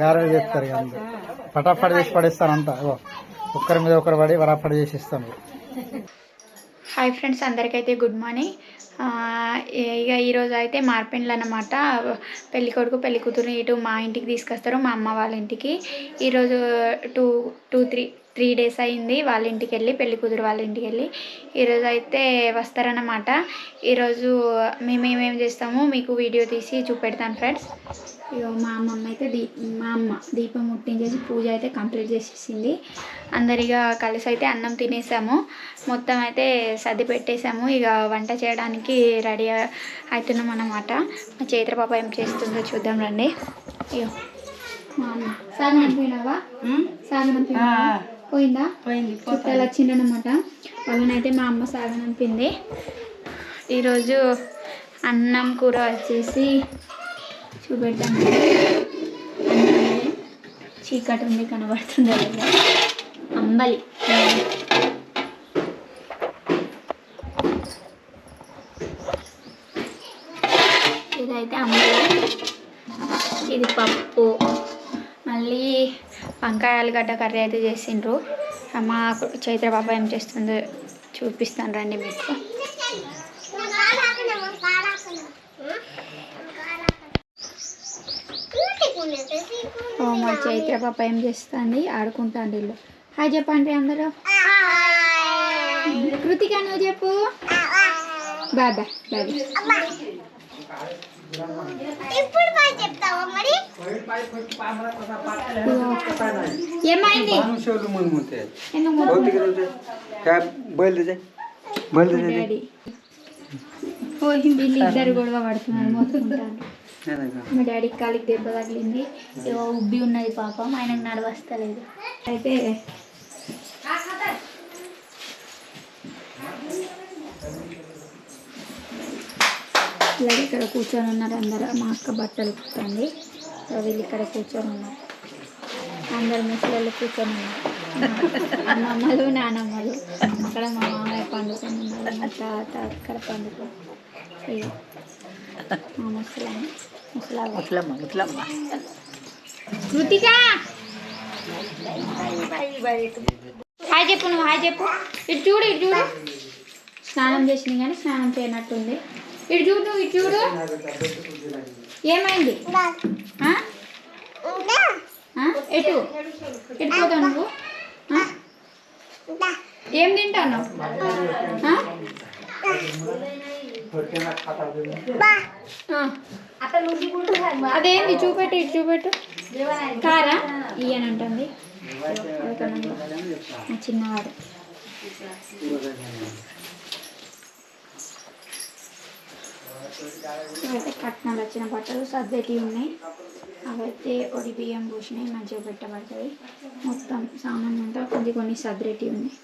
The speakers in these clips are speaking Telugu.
గారెలు చేస్తారు ఇక పటాఫట్ చేసి పడేస్తారు ఒక్కరి మీద ఒకరు పడి వరాఫట్ చేసి ఇస్తాను హాయ్ ఫ్రెండ్స్ అందరికైతే గుడ్ మార్నింగ్ ఇక ఈరోజు అయితే మార్పెండ్లు అన్నమాట. పెళ్ళి కొడుకు పెళ్ళి కూతురు ఇటు మా ఇంటికి తీసుకొస్తారు మా అమ్మ వాళ్ళ ఇంటికి. ఈరోజు two two three three days అయింది వాళ్ళ ఇంటికి వెళ్ళి పెళ్ళి కూతురు వాళ్ళ ఇంటికి వెళ్ళి ఈరోజు అయితే వస్తారన్నమాట. ఈరోజు మేము ఏమేమి చేస్తామో మీకు వీడియో తీసి చూపెడతాను ఫ్రెండ్స్. ఇగో మా అమ్మమ్మ అయితే దీ మా అమ్మ దీపం ముట్టించేసి పూజ అయితే కంప్లీట్ చేసేసింది. అందరిగా కలిసి అయితే అన్నం తినేసాము. మొత్తం అయితే సర్ది పెట్టేసాము. ఇక వంట చేయడానికి రెడీ అవుతున్నాం అన్నమాట. మా చైత్ర పాప ఏం చేస్తుందో చూద్దాం రండి. ఇగో. మా అమ్మ సాగం అనిపోయినావా సాగం అనిపోయినావా పోయిందా? పోయింది చుట్టాలు వచ్చిండనమాట వాళ్ళనైతే మా అమ్మ సాగం అనిపింది ఈరోజు అన్నం కూర వచ్చేసి చూపెట్టాను అన్నం చీకటి ఉంది కనబడుతుంది అంబలి. ఇదైతే అంబలి. ఇది పప్పు. వంకాయ ఆలుగడ్డ కర్రీ అయితే చేసిండ్రు. మా చైత్ర బాబా ఏం చేస్తుందో చూపిస్తాను రండి మీకు. ఓ మా చైత్ర పాప ఏం చేస్తుంది? ఆడుకుంటాండి ఇల్లు. హాయ్ చెప్పండి అందరూ. కృతిక నువ్వు చెప్పు. బాబా బాబా ఏమైంది? ఎందుకు బయలుదేరే వీళ్ళు ఇద్దరు గొడవ పడుతున్నారు మా డాడీకి కాలికి దెబ్బ తగిలింది. ఏవో ఉబ్బి ఉన్నది పాపం ఆయనకు నడవస్తలేదు. అయితే ఇలా ఇక్కడ కూర్చొని ఉన్నారు. అందరూ మా అక్క బట్టలు కుట్టండి వీళ్ళు ఇక్కడ కూర్చొని ఉన్నారు. అందరు ముసలి కూర్చొని ఉన్నారు. అమ్మమ్మలు నానమ్మలు అక్కడ మా మామయ్య పండుకొని ఉన్నారు. మా తాత అక్కడ పండుకో ఇగో మా ముసలమ్మ ముసలమ్మ. ముసలమ్మ ముసలమ్మ. కృతిక! హాయ్ చెప్పు నువ్వు హాయ్ చెప్పు. ఇటు చూడు ఇటు చూడు. స్నానం చేసింది కానీ స్నానం చేయనట్టుంది. ఇటు చూడు ఇటు చూడు. ఏమైంది? ఎటు? ఎటు పోతావు నువ్వు? ఏం తింటాను. అదేంది? చూపెట్టు ఇటు చూపెట్టు. కారా? ఇయ్యనంటుంది చిన్నవాడు. ఇవైతే కట్నాలు వచ్చిన బట్టలు సర్దేటి ఉన్నాయి. అవైతే ఒడి బియ్యం పూసినాయి మంచిగా పెట్టబడుతుంది మొత్తం సామాన్ అంతా కొన్ని కొన్ని సర్దేటి ఉన్నాయి.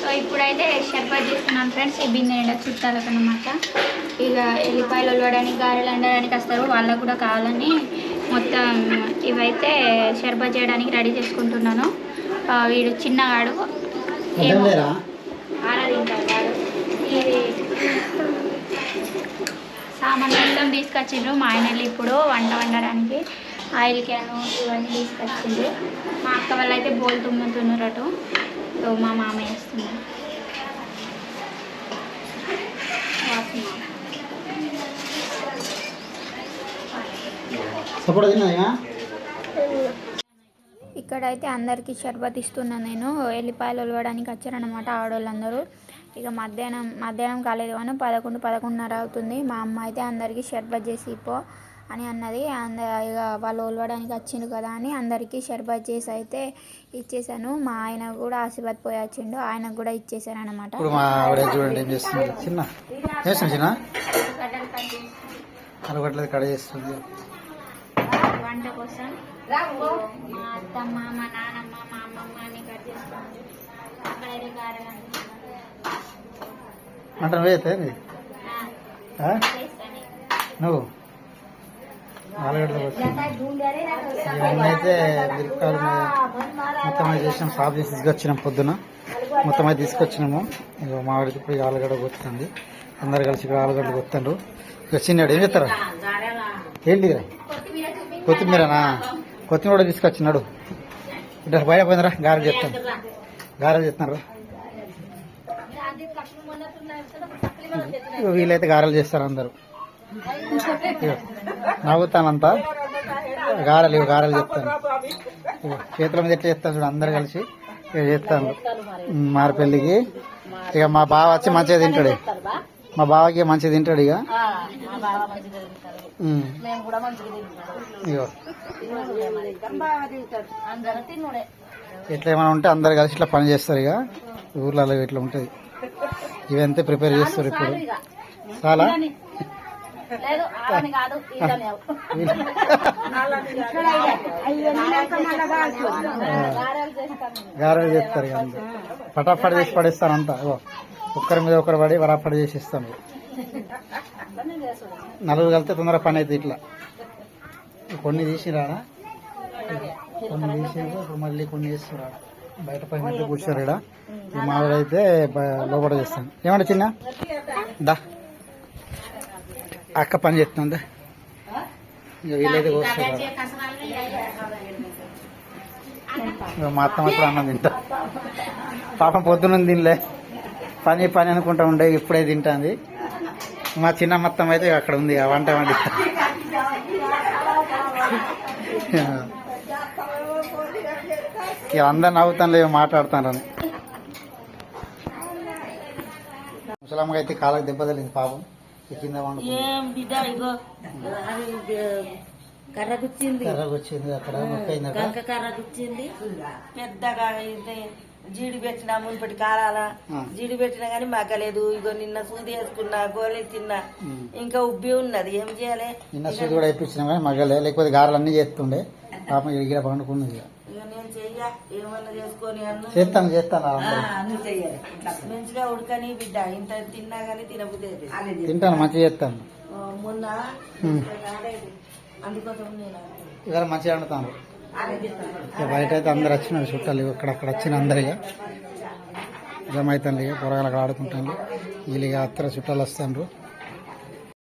సో ఇప్పుడైతే షర్బత్ చేస్తున్నాను ఫ్రెండ్స్. ఈ బిన్నె నిండా చుట్టాలకు అనమాట ఇక ఎల్లిపాయలు ఒలవడానికి గారెలు అండడానికి వస్తారు. వాళ్ళకు కూడా కావాలని మొత్తం ఇవైతే షర్బత్ చేయడానికి రెడీ చేసుకుంటున్నాను. ఆ, వీడు చిన్నగాడు ఏమో ఆడ తింటాడు వాడు. ఇది సామాన్ మొత్తం తీసుకొచ్చిండ్రు. మా ఆయన వెళ్ళి ఇప్పుడు వంట వండడానికి ఆయిల్ క్యాను ఇవన్నీ తీసుకొచ్చిండ్రు మా అక్క వాళ్ళు అయితే బోల్ తుమ్ముతున్నారు సో మా మామ వేస్తున్నారు సపోర్ట్ తిన్నాయా ఇక్కడైతే అందరికీ షర్బత్ ఇస్తున్నా నేను. ఎల్లిపాయలు ఒలవడానికి వచ్చారనమాట ఆడవాళ్ళందరూ ఇక మధ్యాహ్నం మధ్యాహ్నం కాలేదు కానీ పదకొండు పదకొండున్నర అవుతుంది. మా అమ్మ అయితే అందరికీ షర్బత్ చేసి ఇపో అని అన్నది. అంద ఇక వాళ్ళు ఒలవడానికి వచ్చిండు కదా అని అందరికీ షర్బత్ చేసి అయితే ఇచ్చేసాను. మా ఆయన కూడా ఆశీర్వాద్ పోయి వచ్చిండు. ఆయనకు కూడా ఇచ్చేసాను అనమాట అలగట్లేదు కడ చేస్తుంది. వంట కోసం మా అత్తమ్మ మా నానమ్మ మా అమ్మమ్మ అని కట్ అక్కడైతే గారెలు అంటున్నారు. అంటే నువ్వైతే నువ్వు? ఆలుగడ్డలు వస్తుంది అయితే మిరపకాయలు మొత్తం చేసినాం సాఫ్ చేసి తీసుకొచ్చినాం పొద్దున. మొత్తం అయితే తీసుకొచ్చినాము ఇక మామిడికి ఇప్పుడు ఆలుగడ్డ కొత్తుంది. అందరు కలిసి ఇక్కడ ఆలుగడ్డ కొత్తండ్రు. ఇక చిన్నాడు ఏం చెప్తారా ఏంటి కొత్తిమీరనా? కొత్తిమీర కూడా తీసుకొచ్చినాడు. ఇట్లా బయట పోయిందిరా గారెలు చెప్తాను గారెలు చెప్తున్నారు వీలైతే వీళ్ళైతే గారెలు చేస్తారు అందరూ. ఇగో నవ్వుతానంతా. గారెలు ఇవి గారెలు చెప్తాను. చేతుల మీద ఎట్లా చేస్తాను చూడు అందరు కలిసి ఇక చేస్తాను మారి పెళ్ళికి. ఇక మా బావ వచ్చి మంచిగా తింటాడు. మా బావకి మంచిగా తింటాడు ఇక ఉమ్. ఇగో. ఇట్లా ఏమైనా ఉంటే అందరు కలిసి ఇట్లా పని చేస్తారు ఇక ఊర్లలో ఇట్లా ఉంటుంది. ఇవంతా ప్రిపేర్ చేస్తారు ఇప్పుడు. చాలా? గారెలు చేస్తారు ఇక పటాఫట్ చేసి పడేస్తారు అంతా. ఒక్కరి మీద ఒకరు పడి వరాఫట్ చేసి ఇస్తాను నలుగురు కలిస్తే తొందరగా పని అయితే ఇట్లా. కొన్ని తీసిరా కొన్ని ఇప్పుడు మళ్ళీ కొన్ని చేస్తున్నారు బయట పైన కూర్చోరు ఇక్కడ ఈ మామిడైతే లోపల చేస్తాను. ఏమంటే చిన్న? దా. అక్క పని చేస్తుంది? ఇక వీళ్ళైతే మా అత్తమ్మ ఇప్పుడు అన్నం తింటా. పాపం పొద్దున్న తినలే. పని పని అనుకుంటా ఉండే ఇప్పుడే తింటాంది. మా చిన్న మొత్తం అయితే అక్కడ ఉంది ఆ వంట వండి అందరు నవ్వుతాను మాట్లాడుతానని. ముసలమ్మగా అయితే కాళ్ళకి దెబ్బ తగిలింది పాపం. కింద వండుకుంది. ఏం బిడ్డ ఇగో? అది కర్ర గుచ్చింది కర్రకు వచ్చింది అక్కడ మొక్కైందట. గంక కర్ర గుచ్చింది పెద్దగా ఇది జీడి పెట్టినా మునిపటి కాలాల. జీడి పెట్టినా గానీ మగ్గలేదు. ఇగో నిన్న సూది వేసుకున్నా గోళీ తిన్నా. ఇంకా ఉబ్బి ఉన్నది. ఏం చేయాలి? నిన్న సూది కూడా ఇప్పించినా కానీ మగలే లేకపోతే గారెలు అన్నీ చేస్తుండే పాపం ఇక్కడ పండుకున్నది నేను చెయ్య ఏమన్నా చేసుకొని అన్ను చేస్తాను చేస్తాను అందరూ. మంచిగా ఉడకని బిడ్డ ఇంత తిన్నా గానీ తినబుద్ధి అవుతుంది. తింటాను మంచిగా చేస్తాను. మొన్న. అందుకోసం నేను ఇవాళ మంచిగా వండుతాను. ఇక బయట అయితే అందరు వచ్చినారు చుట్టాలు ఇక అక్కడక్కడ వచ్చిన అందరు ఇక. జమ అవుతాను ఇక పొరగాలు అక్కడ ఆడుకుంటాను వీళ్ళు ఇక అత్తర చుట్టాలు వస్తాను